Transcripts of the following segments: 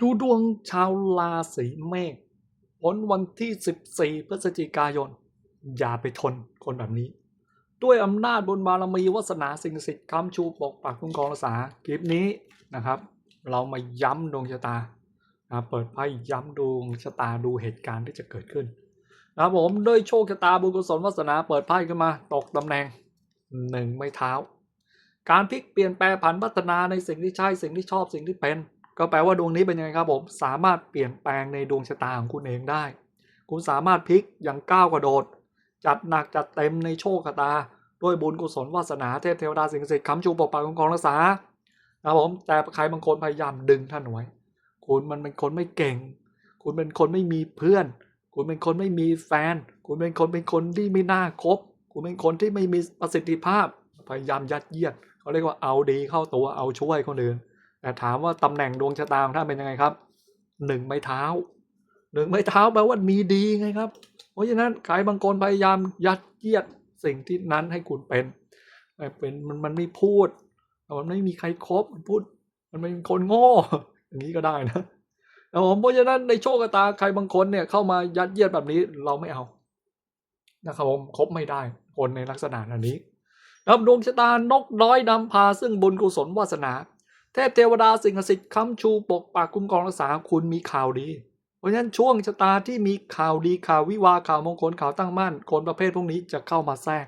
ดูดวงชาวราศีเมษผลวันที่ 14 พฤศจิกายน อย่าไปทนคนแบบนี้ ด้วยอำนาจบุญบารมีวาสนาสิ่งศักดิ์สิทธิ์คำชูปกปักคุ้มครองรักษาคลิปนี้นะครับ เรามาย้ำดวงชะตานะเปิดไพ่ย้ำดวงชะตาดูเหตุการณ์ที่จะเกิดขึ้นนะครับผมด้วยโชคชะตาบุญกุศลวาสนาเปิดไพ่ขึ้นมา ตกตำแหน่งหนึ่งไม้เท้า การพลิกเปลี่ยนแปลงผันพัฒนาในสิ่งที่ใช่สิ่งที่ชอบสิ่งที่เป็น ก็แปลว่าดวงนี้เป็นยังไงครับผมสามารถเปลี่ยนแปลงในดวงชะตาของคุณเองได้ คุณสามารถพลิกอย่างก้าวกระโดด จัดหนักจัดเต็มในโชคชะตา ด้วยบุญกุศลวาสนาเทพเทวดาสิ่งศักดิ์สิทธิ์คำชูปกปักคุ้มครองรักษานะครับผมแต่ใครบางคนพยายามดึงท่านไว้คุณมันเป็นคนไม่เก่ง คุณเป็นคนไม่มีเพื่อน คุณเป็นคนไม่มีแฟน คุณเป็นคนเป็นคนที่ไม่น่าคบ คุณเป็นคนที่ไม่มีประสิทธิภาพ พยายามยัดเยียดเขาเรียกว่าเอาดีเข้าตัวเอาช่วยคนอื่น ถามว่าตำแหน่งดวงชะตาของท่านเป็นยังไงครับหนึ่งไม้เท้าหนึ่งไม้เท้าแปลว่ามีดีไงครับ เพราะฉะนั้นใครบางคนพยายามยัดเยียดสิ่งที่นั้นให้คุณเป็นแต่เป็นมันมันไม่พูดมันไม่มีใครครบมันพูด มันเป็นคนโง่ อย่างนี้ก็ได้นะแล้วผมเพราะฉะนั้นในโชคชะตาใครบางคนเนี่ยเข้ามายัดเยียดแบบนี้เราไม่เอานะครับผมคบไม่ได้คนในลักษณะแบบนี้นะครับดวงชะตานกน้อยนำพาซึ่งบุญกุศลวาสนา เทพเทวดาสิ่งศักดิ์สิทธิ์ค้ำชูปกปักคุ้มครองรักษาคุณมีข่าวดี เพราะฉะนั้นช่วงชะตาที่มีข่าวดีข่าววิวาข่าวมงคลข่าวตั้งมั่น คนประเภทพวกนี้จะเข้ามาแทรก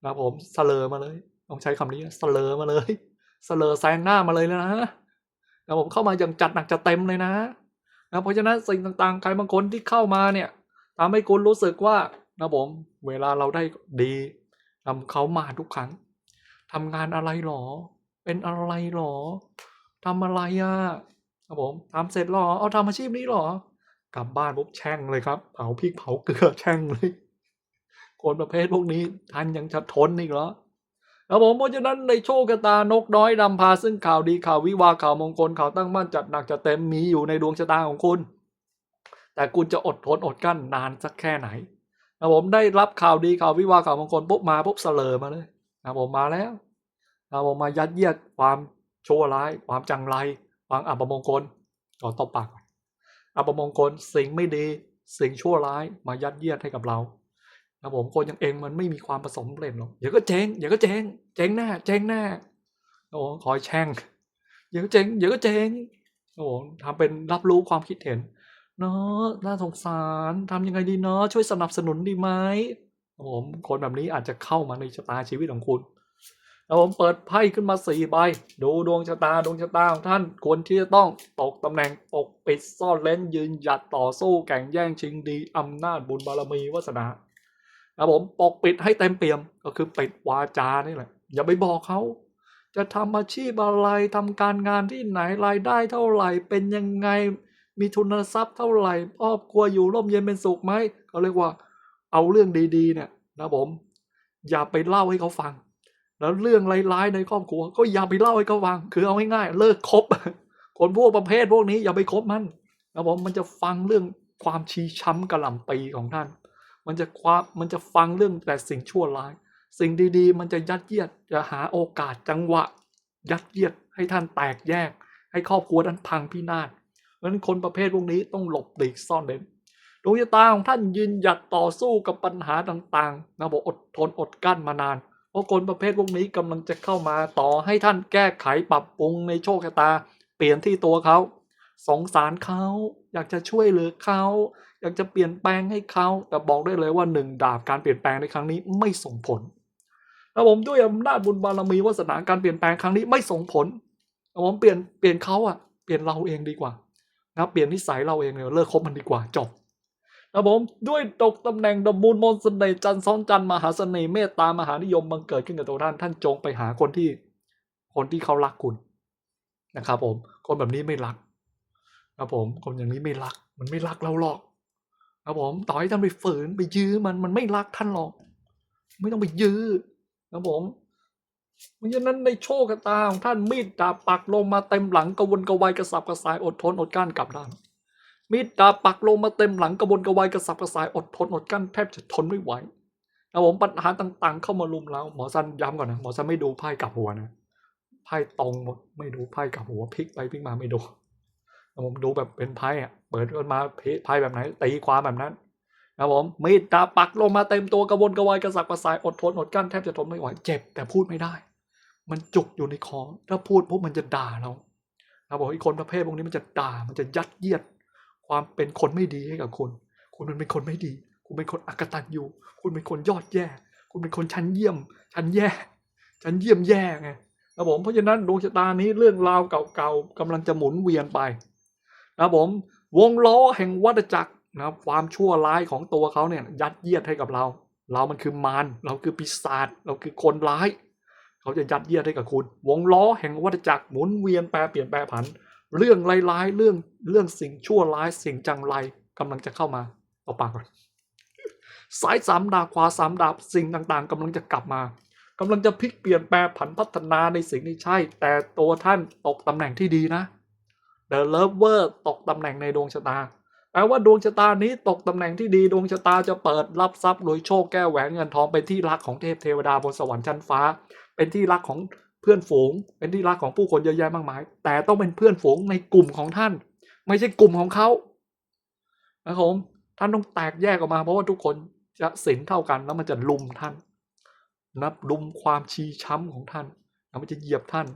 นะครับผมเสลอมาเลยต้องใช้คำนี้เสลอมาเลยเสลอแซงหน้ามาเลยนะนะครับผมเข้ามาอย่างจัดหนักจัดเต็มเลยนะนะเพราะฉะนั้นสิ่งต่างๆใครบางคนที่เข้ามาเนี่ยทำให้คุณรู้สึกว่านะผมเวลาเราได้ดีทำเขามาทุกครั้งทำงานอะไรหรอ เป็นอะไรหรอทำอะไรอะครับผมทำเสร็จหรอ เอาทำอาชีพนี้หรอ กลับบ้านปุ๊บแช่งเลยครับ เผาพริกเผาเกลือแช่งเลย คนประเภทพวกนี้ท่านยังจะทนอีกเหรอครับผมเพราะฉะนั้นในโชคชะตานกน้อยนำพาซึ่งข่าวดีข่าววิวาข่าวมงคลข่าวตั้งมั่นจัดหนักจัดเต็มมีอยู่ในดวงชะตาของคุณ แต่คุณจะอดทนอดกั้นนานสักแค่ไหนครับผมได้รับข่าวดีข่าววิวาข่าวมงคลปุ๊บมาปุ๊บเสลอมาเลยครับผมมาแล้ว เราออกมายัดเยียดความชั่วร้าย ความจังไรความอัปมงคลขอตบปากก่อนอัปมงคลสิ่งไม่ดีสิ่งชั่วร้ายมายัดเยียดให้กับเรานะผมคนอย่างเองมันไม่มีความผสมเปลี่ยนหรอกเดี๋ยวก็เจ๊งเดี๋ยวก็เจ๊งเจ๊งแน่เจ๊งแน่โอ้คอยแช่งเดี๋ยวก็เจ๊งเดี๋ยวก็เจ๊งโอ้ทำเป็นรับรู้ความคิดเห็นเนาะน่าสงสารทำยังไงดีเนาะช่วยสนับสนุนดีไหมผมคนแบบนี้อาจจะเข้ามาในชะตาชีวิตของคุณ แล้วผมเปิดไพ่ขึ้นมาสี่ใบ ดูดวงชะตาดวงชะตาของท่านควรที่จะต้องตกตำแหน่งปกปิดซ่อนเล้นยืนหยัดต่อสู้แข่งแย่งชิงดีอำนาจบุญบารมีวาสนาครับผมปกปิดให้เต็มเปี่ยมก็คือปิดวาจานี่แหละ อย่าไปบอกเขา จะทำอาชีพอะไรทำการงานที่ไหนรายได้เท่าไหร่เป็นยังไงมีทุนทรัพย์เท่าไหร่ครอบครัวอยู่ร่มเย็นเป็นสุขไหมเขาเรียกว่า เอาเรื่องดีๆ เนี่ยนะผม อย่าไปเล่าให้เขาฟัง แล้วเรื่องร้ายๆในครอบครัว ก็อย่าไปเล่าให้เขาฟัง คือเอาง่ายๆเลิกคบ คนพวกประเภทพวกนี้อย่าไปคบมันนะผมมันจะฟังเรื่องความชี้ช้ำกระหล่ำปีของท่าน มันจะความมันจะฟังเรื่องแต่สิ่งชั่วร้าย สิ่งดีๆ มันจะยัดเยียดจะหาโอกาสจังหวะ ยัดเยียดให้ท่านแตกแยก ให้ครอบครัวนั้นพังพินาศเพราะฉะนั้นคนประเภทพวกนี้ต้องหลบหลีกซ่อนเร้นดวงชะตาของท่านยืนหยัดต่อสู้กับปัญหาต่างๆนะบอกอดทนอดกลั้นมานาน ราะคนประเภทพวกนี้กำลังจะเข้ามาต่อให้ท่านแก้ไขปรับปรุงในโชคชะตา เปลี่ยนที่ตัวเขาสงสารเขาอยากจะช่วยเหลือเขาอยากจะเปลี่ยนแปลงให้เขาแต่บอกได้เลยว่าหนึ่งดาบการเปลี่ยนแปลงในครั้งนี้ไม่ส่งผลแล้วผมด้วยอำนาจบุญบารมีวาสนาการเปลี่ยนแปลงครั้งนี้ไม่ส่งผลผมเปลี่ยนเปลี่ยนเขาอะเปลี่ยนเราเองดีกว่านะเปลี่ยนนิสัยเราเองเนี่ยเลิกคบมันดีกว่าจบ ครับผมด้วยตกตำแหน่งดมูลมนต์เสน่ห์จันทร์ซ้อนจันทร์มหาเสน่ห์เมตตามหานิยมบังเกิดขึ้นกับตัวท่านท่านจงไปหาคนที่คนที่เขารักคุณนะครับผมคนแบบนี้ไม่รักครับผมคนอย่างนี้ไม่รัก มันไม่รักเราหรอกครับผมต่อให้ท่านไปฝืนไปยื้อมันมันไม่รักท่านหรอก ไม่ต้องไปยื้อครับผมเพราะฉะนั้นในโชคชะตาของท่านมีดดาบปักลงมาเต็มหลังกระวนกระวายกระสับกระส่ายอดทนอดกลั้นกลับด้าน มีดดาบปักลงมาเต็มหลังกระบนกระวายกระสับกระส่ายอดทนอดกั้นแทบจะทนไม่ไหวนะผมปัญหาต่างๆ เข้ามาลุมเราหมอสันย้ำก่อนนะหมอสันไม่ดูไพ่กลับหัวนะไพ่ตรงหมดไม่ดูไพ่กลับหัวพลิกไปพลิกมาไม่ดูนะผมดูแบบเป็นไพ่อะเปิดขึ้นมาไพ่แบบไหนตีความแบบนั้นนะผมมีดดาบปักลงมาเต็มตัวกระวนกระวายกระสับกระส่ายอดทนอดกั้นแทบจะทนไม่ไหวเจ็บแต่พูดไม่ได้ มันจุกอยู่ในคอถ้าพูดพวกมันจะด่าเรานะบผมไอ้คนประเภทพวกนี้มันจะด่ามันจะยัดเยียด ความเป็นคนไม่ดีให้กับคุณ คุณมันเป็นคนไม่ดี คุณเป็นคนอกตันอยู่ คุณเป็นคนยอดแย่ คุณเป็นคนชั้นเยี่ยม ชั้นแย่ ชั้นเยี่ยมแย่ไงนะผมเพราะฉะนั้นดวงชะตานี้เรื่องราวเก่าๆกำลังจะหมุนเวียนไปนะผมวงล้อแห่งวัฏจักรนะครับความชั่วร้ายของตัวเขาเนี่ยยัดเยียดให้กับเรา เรามันคือมารเราคือปีศาจเราคือคนร้าย เขาจะยัดเยียดให้กับคุณ วงล้อแห่งวัฏจักรหมุนเวียนแปรเปลี่ยนแปรผัน เรื่องร้ายๆเรื่องเรื่องสิ่งชั่วร้ายสิ่งจังไรกำลังจะเข้ามาเอาปากก่อนสายสามดาบขวาสามดาบสิ่งต่างๆกำลังจะกลับมากำลังจะพลิกเปลี่ยนแปลผันพัฒนาในสิ่งที่ใช่ แต่ตัวท่านตกตำแหน่งที่ดีนะ The Lover ตกตำแหน่งในดวงชะตาแปลว่าดวงชะตานี้ตกตำแหน่งที่ดีดวงชะตาจะเปิดรับทรัพย์โดยโชคแก้วแหวนเงินทองเป็นที่รักของเทพเทวดาบนสวรรค์ชั้นฟ้า เป็นที่รักของ พื่อนฝูง เป็นที่รักของผู้คนเยอะแยะมากมาย แต่ต้องเป็นเพื่อนฝูงในกลุ่มของท่าน ไม่ใช่กลุ่มของเขานะครับผมท่านต้องแตกแยกออกมา เพราะว่าทุกคนจะสินเท่ากันแล้วมันจะลุมท่าน นับลุมความชีช้ำของท่านแล้วมันจะเหยียบท่าน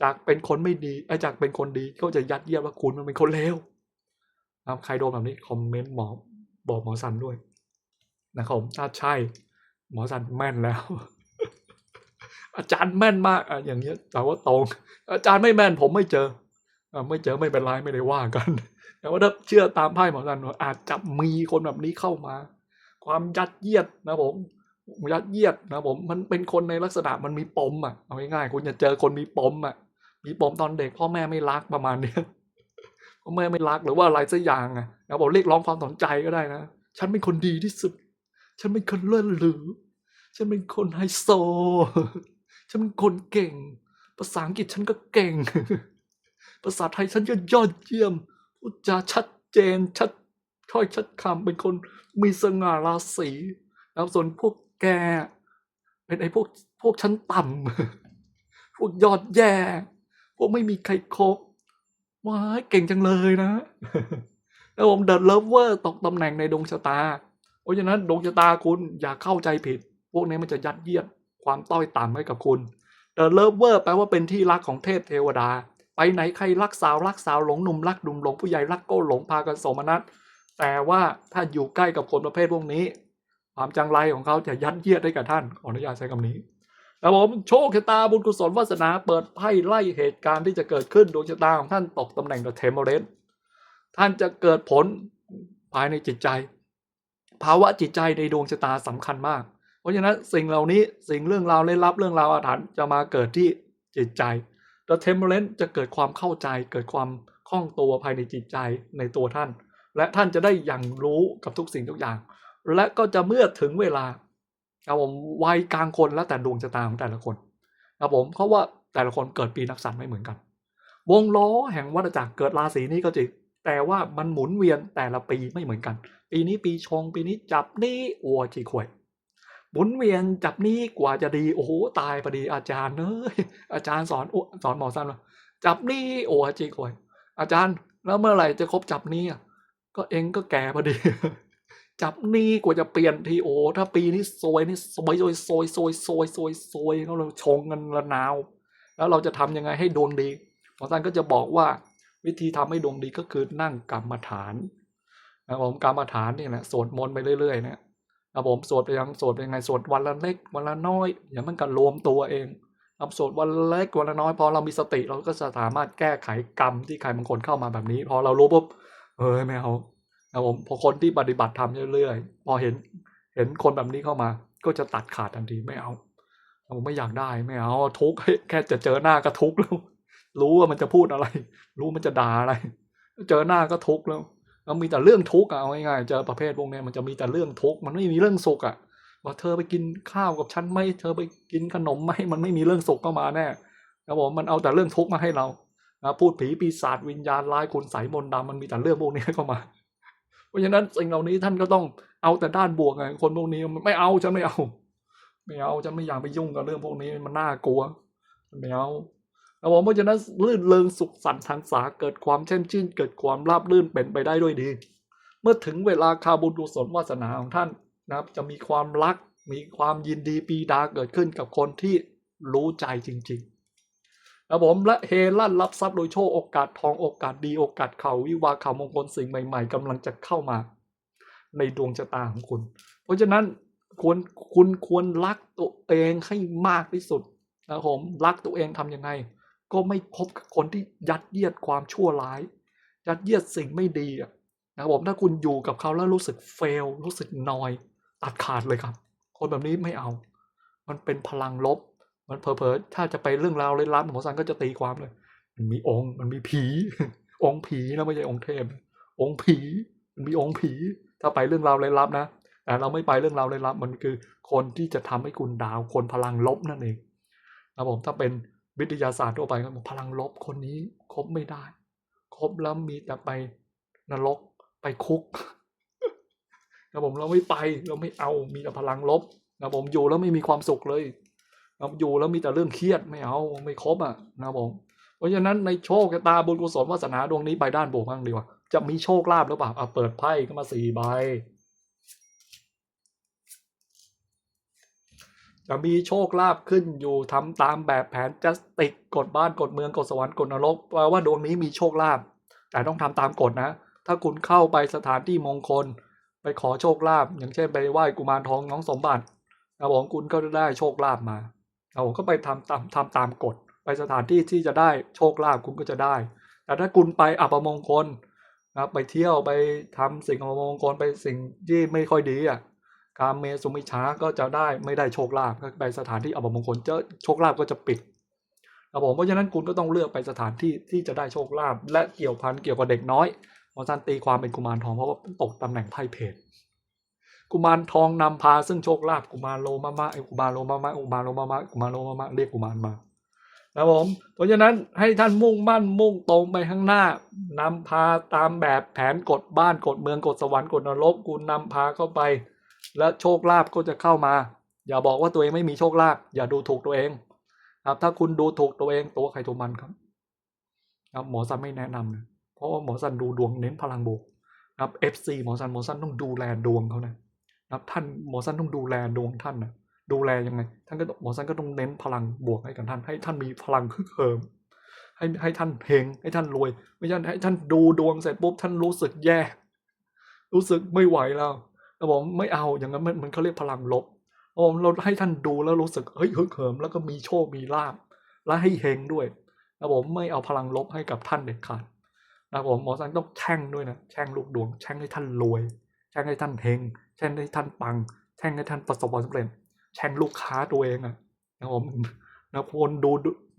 จากเป็นคนไม่ดีไอ้จากเป็นคนดีก็จะยัดเยียดว่าคุณมันเป็นคนเลวนะครับใครโดนแบบนี้คอมเมนต์หมอบอกหมอสันด้วยนะครับถ้าใช่หมอสันแม่นแล้ว อาจารย์แม่นมากอะอย่างเงี้ยแต่ว่าตรง อาจารย์ไม่แม่นผมไม่เจออะไม่เจอไม่เป็นไรไม่ได้ว่ากันแต่ว่าถ้าเชื่อตามไพ่หมอสันว่าอาจจะมีคนแบบนี้เข้ามา ความยัดเยียดนะผมยัดเยียดนะผมมันเป็นคนในลักษณะมันมีปมอะเอาง่ายๆคุณจะเจอคนมีปมอะมีปมตอนเด็กพ่อแม่ไม่รักประมาณเนี้ยพ่อแม่ไม่รักหรือว่าอะไรสักอย่างอะนะบอกเรียกร้องความสนใจก็ได้นะฉันเป็นคนดีที่สุด ฉันเป็นคนเลิศหรูฉันเป็นคนไฮโซ ฉันเป็นคนเก่ง ภาษาอังกฤษฉันก็เก่ง ภาษาไทยฉันก็ยอดเยี่ยมพูดจาชัดเจนชัดถ้อยชัดคำเป็นคนมีสง่าราศีแล้วส่วนพวกแก เป็นไอ้พวกพวกชั้นต่ำพวกยอดแย่ พวกไม่มีใครครบว้ายเก่งจังเลยนะ แล้วผมเดินเลิฟเวอร์ตกตำแหน่งในดวงชะตา เพราะฉะนั้นดวงชะตาคุณอย่าเข้าใจผิด พวกนี้มันจะยัดเยียด ความต้อยต่ำให้กับคุณเดอะเลิฟเวอร์แปลว่าเป็นที่รักของเทพเทวดา ไปไหนใครรักสาวรักสาวหลงหนุ่มรักดุมหลงผู้ใหญ่รักโก้หลงพากันสมนัสแต่ว่าถ้าอยู่ใกล้กับคนประเภทพวกนี้ ความจังไรของเขาจะยัดเยียดให้กับท่านขออนุญาตใช้คำนี้แล้วผมโชคชะตาบุญกุศลวาสนาเปิดไพ่ไล่เหตุการณ์ที่จะเกิดขึ้นดวงชะตาของท่านตกตำแหน่งเดอะเทมเรนท่านจะเกิดผลภายในจิตใจ ภาวะจิตใจในดวงชะตาสำคัญมาก ราะฉะนั้นสิ่งเหล่านี้สิ่งเรื่องราวเล่นลับเรื่องราวอาถรรพ์จะมาเกิดที่จิตใจ The Temperance จะเกิดความเข้าใจ เกิดความคล่องตัวภายในจิตใจในตัวท่าน และท่านจะได้อย่างรู้กับทุกสิ่งทุกอย่าง และก็จะเมื่อถึงเวลาครับผมวัยกลางคนแล้วแต่ดวงชะตาของแต่ละคนครับผมเพราะว่าแต่ละคนเกิดปีนักสัตว์ไม่เหมือนกัน วงล้อแห่งวัฏจักรเกิดราศีนี้ก็จริงแต่ว่ามันหมุนเวียนแต่ละปีไม่เหมือนกัน ปีนี้ปีชง ปีนี้จับนี่อัวจีขวย หมุนเวียนจับนี่กว่าจะดีโอ้โหตายพอดีอาจารย์เอ้ยอาจารย์สอนอสอนหมอสั้นว่าจับนี่โอ้จีขวยอาจารย์แล้วเมื่อไหร่จะครบจับนี่ก็เองก็แก่พอดี จับนี่กว่าจะเปลี่ยนทีโอ้ถ้าปีนี้ซวยนี่ซวยซวยซวยซวยซวยซวยซวยเขาเราชงกันระนาว แล้วเราจะทำยังไงให้ดวงดีหมอสั้นก็จะบอกว่าวิธีทำให้ดวงดีก็คือนั่งกรรมฐานนะผมกรรมฐานนี่แหละสวดมนต์ไปเรื่อยๆเนี่ยนะ ครับผมสวดไปยังสวดไปยังไงสวดวันละเล็กวันละน้อยอย่ามันกันรวมตัวเองครับสวดวันละเล็กวันละน้อยพอเรามีสติเราก็จะสามารถแก้ไขกรรมที่ใครบางคนเข้ามาแบบนี้ พอเรารู้ปุ๊บเฮ้ยไม่เอานะครับผมพอคนที่ปฏิบัติทำเรื่อยๆพอเห็นเห็นคนแบบนี้เข้ามา ก็จะตัดขาดทันทีไม่เอาผมไม่อยากได้ไม่เอาทุกข์แค่จะเจอหน้าก็ทุกข์แล้ว รู้ว่ามันจะพูดอะไร รู้มันจะด่าอะไร เจอหน้าก็ทุกข์แล้ว แล้วมีแต่เรื่องทุกข์อะเอาง่ายๆเจอประเภทพวกนี้มันจะมีแต่เรื่องทุกข์มันไม่มีเรื่องสุขอะว่าเธอไปกินข้าวกับฉันไหมเธอไปกินขนมไหมมันไม่มีเรื่องสุขเข้ามาแน่ครับผมมันเอาแต่เรื่องทุกข์มาให้เรานะพูดผีปีศาจวิญญาณร้ายคุณใสยมนต์ดำมันมีแต่เรื่องพวกนี้เข้ามา เพราะฉะนั้นสิ่งเหล่านี้ท่านก็ต้องเอาแต่ด้านบวกไงคนพวกนี้ไม่เอาฉันไม่เอา ไม่เอาฉันไม่อยากไปยุ่งกับเรื่องพวกนี้มันน่ากลัวไม่เอา ครับผมเพราะฉะนั้นลื่นเริงสุขสันต์ทางสาเกิดความแช่มชื่น เกิดความราบรื่นเป็นไปได้ด้วยดี เมื่อถึงเวลาคาบุญกุศลวาสนาของท่านนะครับ จะมีความรัก มีความยินดีปีดาเกิดขึ้นกับคนที่รู้ใจจริงๆครับผมและเฮลั่นรับทรัพย์โดยโชคโอกาสทองโอกาสดีโอกาสเข่าวิวาข่าวมงคลสิ่งใหม่ ๆกำลังจะเข้ามา ในดวงชะตาของคุณ เพราะฉะนั้นควรคุณควรรักตัวเองให้มากที่สุดนะผมรักตัวเองทำยังไง ก็ไม่คบกับคนที่ยัดเยียดความชั่วร้าย ยัดเยียดสิ่งไม่ดีนะครับผมถ้าคุณอยู่กับเขาแล้วรู้สึกเฟลรู้สึกนอย ตัดขาดเลยครับ คนแบบนี้ไม่เอา มันเป็นพลังลบ มันเผลอๆถ้าจะไปเรื่องราวเลยลับหมอสันก็จะตีความเลย มันมีองค์มันมีผี องค์ผีนะไม่ใช่องค์เทพองค์ผีมันมีองค์ผี ถ้าไปเรื่องราวเลยลับนะแต่เราไม่ไปเรื่องราวเลยลับมันคือคนที่จะทำให้คุณดาวคนพลังลบนั่นเองนะครับผมถ้าเป็น วิทยาศาสตร์ทั่วไปก็บอกพลังลบคนนี้คบไม่ได้ คบแล้วมีแต่ไปนรกไปคุกนะผมเราไม่ไปเราไม่เอามีแต่พลังลบนะผมอยู่แล้วไม่มีความสุขเลยนะอยู่แล้วมีแต่เรื่องเครียดไม่เอาไม่ครบอะนะผมเพราะฉะนั้นในโชคชะตาบุญกุศลวาสนาดวงนี้ไปด้านบวกบ้างดีกว่าจะมีโชคลาภหรือเปล่าอะเปิดไพ่ก็มาสี่ใบ จะมีโชคลาภขึ้นอยู่ทำตามแบบแผนจัสติกกฎบ้านกฎเมืองกฎสวรรค์กฎนรกแปลว่าดวงนี้มีโชคลาภแต่ต้องทำตามกฎนะ ถ้าคุณเข้าไปสถานที่มงคล ไปขอโชคลาภอย่างเช่นไปไหว้กุมารทองน้องสมบัตินะผมคุณก็จะได้โชคลาภมานะผมก็ไปทำตามทำตามกฎ ไปสถานที่ที่จะได้โชคลาภคุณก็จะได้ แต่ถ้าคุณไปอัปมงคลนะไปเที่ยวไปทำสิ่งอัปมงคลไปสิ่งที่ไม่ค่อยดีอะ การเมสุมิชาก็จะได้ไม่ได้โชคลาภก็ไปสถานที่อัปมงคลเจอโชคลาภก็จะปิดครับผมเพราะฉะนั้นคุณก็ต้องเลือกไปสถานที่ที่จะได้โชคลาภและเกี่ยวพันเกี่ยวกับเด็กน้อยหมอสันตีความเป็นกุมารทองเพราะว่าตกตำแหน่งไพ่เพจกุมารทองนำพาซึ่งโชคลาภกุมารโลมะมะไอ้กุมารโลมะมะกุมารโลมะมะกุมารโลมะมะเรียกกุมารมานะครับผมเพราะฉะนั้นให้ท่านมุ่งมั่นมุ่งตรงไปข้างหน้านำพาตามแบบแผนกฎบ้านกฎเมืองกฎสวรรค์กฎนรกคุณนำพาเข้าไป และโชคลาภก็จะเข้ามา อย่าบอกว่าตัวเองไม่มีโชคลาภอย่าดูถูกตัวเองครับถ้าคุณดูถูกตัวเองตัวใครตัวมันครับครับหมอสันไม่แนะนำนะเพราะว่าหมอสันดูดวงเน้นพลังบวกครับ FC หมอสันหมอสันต้องดูแลดวงเขานะครับท่านหมอสันต้องดูแลดวงท่านนะดูแลยังไง ท่านก็หมอสันก็ต้องเน้นพลังบวกให้กับท่าน ให้ท่านมีพลังคึกเหิมให้ให้ท่านเฮงให้ท่านรวย ไม่ใช่ให้ท่านดูดวงเสร็จปุ๊บท่านรู้สึกแย่ รู้สึกไม่ไหวแล้ว แล้วผมไม่เอาอย่างนั้นมันมันเขาเรียกพลังลบผมเราให้ท่านดูแล้วรู้สึกเฮ้ยฮึกเหิมแล้วก็มีโชคมีลาบและให้เฮงด้วยนะผมไม่เอาพลังลบให้กับท่านเด็ดขาดนะผมหมอสันต้องแช่งด้วยนะแช่งลูกดวง แช่งให้ท่านรวย แช่งให้ท่านเฮงแช่งให้ท่านปัง แช่งให้ท่านประสบความสำเร็จแช่งลูกค้าตัวเองอะนะผมนะคนดู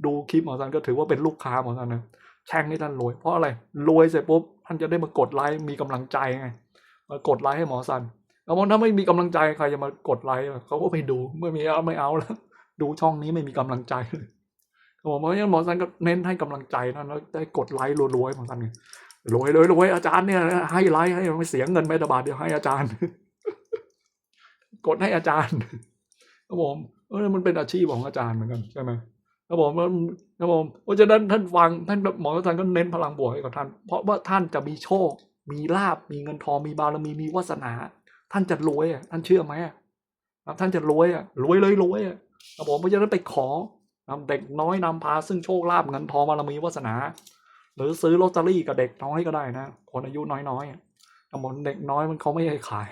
ดูคลิปหมอสันก็ถือว่าเป็นลูกค้าหมอสันนะแช่งให้ท่านรวยเพราะอะไรรวยเสร็จปุ๊บท่านจะได้มากดไลค์มีกำลังใจไงมากดไลค์ให้หมอสัน แล้วถ้าไม่มีกำลังใจใครจะมากดไลค์เขาก็ไม่ดูไม่มีเอาไม่เอาแล้ว ดูช่องนี้ไม่มีกำลังใจเลยผมเพราะฉะนั้นหมอสันก็เน้นให้กำลังใจนะแล้วได้กดไลค์รัวๆหมอสันไงรวยเลยรวยอาจารย์เนี่ยให้ไลค์ให้ไม่เสียเงินแม้แต่บาทเดียวให้อาจารย์ กดให้อาจารย์ครับผมเออมันเป็นอาชีพของอาจารย์เหมือนกันใช่ไหมครับผมครับผมเพราะฉะนั้นท่านฟังท่านหมอสันก็เน้นพลังบวกให้กับท่าน เพราะว่าท่านจะมีโชค มีลาบมีเงินทองมีบารมีมีวาสนา ท่านจะรวยอะท่านเชื่อไหมอะท่านจะรวยอะรวยเลยรวยอะผมเพราะฉะนั้นไปขอนำเด็กน้อยนำพาซึ่งโชคลาภเงินทองบารมีวาสนา หรือซื้อลอตเตอรี่กับเด็กน้อยก็ได้นะคนอายุน้อยๆอะผมเด็กน้อยมันเขาไม่ให้ขาย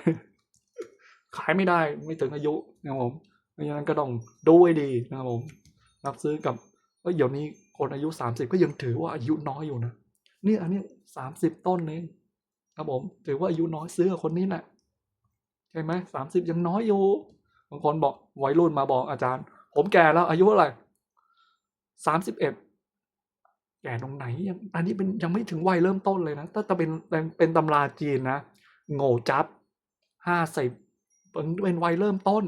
ขายไม่ได้ไม่ถึงอายุนะผมเพราะฉะนั้นก็ต้องดูให้ดีนะครับผมรับซื้อกับก็เดี๋ยวนี้คนอายุสามสิบก็ยังถือว่าอายุน้อยอยู่นะนี่อันนี้สามสิบต้นเองครับผมถือว่าอายุน้อยซื้อกับคนนี้แหละ ช่ไหมสามสิบยังน้อยอยู่ บางคนบอกวัยรุ่นมาบอกอาจารย์ ผมแก่แล้วอายุเท่าไหร่สามสิบเอ็ดแก่ตรงไหนยังอันนี้เป็นยังไม่ถึงวัยเริ่มต้นเลยนะถ้าจะเป็นเป็นตำราจีนนะโง่จับห้าสิบเป็นวัยเริ่มต้น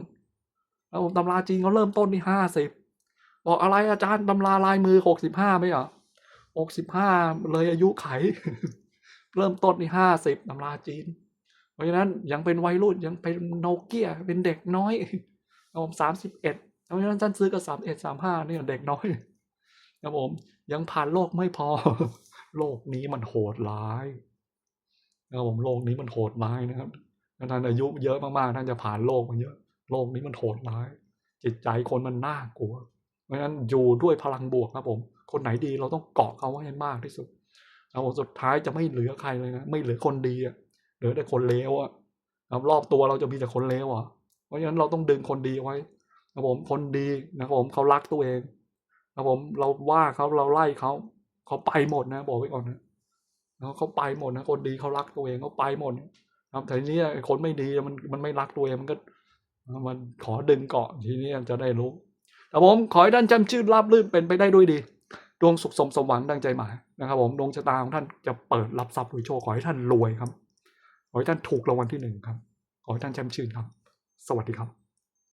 แล้วตำราจีนเขาเริ่มต้นที่ห้าสิบบอกอะไรอาจารย์ตำราลายมือหกสิบห้าไหมเหรอหกสิบห้าเลยอายุไข เริ่มต้นที่ห้าสิบตำราจีน เพราะฉะนั้นยังเป็นวัยรุ่นยังเป็นโนเกียเป็นเด็กน้อยผมสามสิบเอ็ดเพราะฉะนั้นท่านซื้อกับสามเอ็ดสามห้าเนี่ยเด็กน้อยครับผมยังผ่านโลกไม่พอ โลกนี้มันโหดร้ายนะครับผมโลกนี้มันโหดร้ายนะครับท่านอายุเยอะมากๆท่านจะผ่านโลกมาเยอะ โลกนี้มันโหดร้าย จิตใจคนมันน่ากลัว เพราะฉะนั้นอยู่ด้วยพลังบวกครับผม คนไหนดีเราต้องเกาะเขาไว้ให้มากที่สุดครับผมสุดท้ายจะไม่เหลือใครเลยนะ ไม่เหลือคนดีอะ เหลือแต่คนเลวอะครับรอบตัวเราจะมีแต่คนเลวอะเพราะฉะนั้นเราต้องดึงคนดีไว้ครับผมคนดีนะผมเขารักตัวเองครับผมเราว่าเขาเราไล่เขาเขาไปหมดนะ บอกไว้ก่อนนะเขาไปหมดนะคนดีเขารักตัวเองเขาไปหมดนะครับแต่ทีนี้คนไม่ดีมันมันไม่รักตัวเองมันก็ มันขอดึงเกาะทีนี้จะได้รู้ครับผมขอให้ท่านจำชื่อราบรื่นเป็นไปได้ด้วยดีดวงสุขสมสมหวังดังใจหมายนะครับผมดวงชะตาของท่านจะเปิดรับทรัพย์รวยโชคขอให้ท่านรวยครับ ขอให้ท่านถูกรางวัลที่หนึ่งครับ ขอให้ท่านแชมชื่นครับ สวัสดีครับ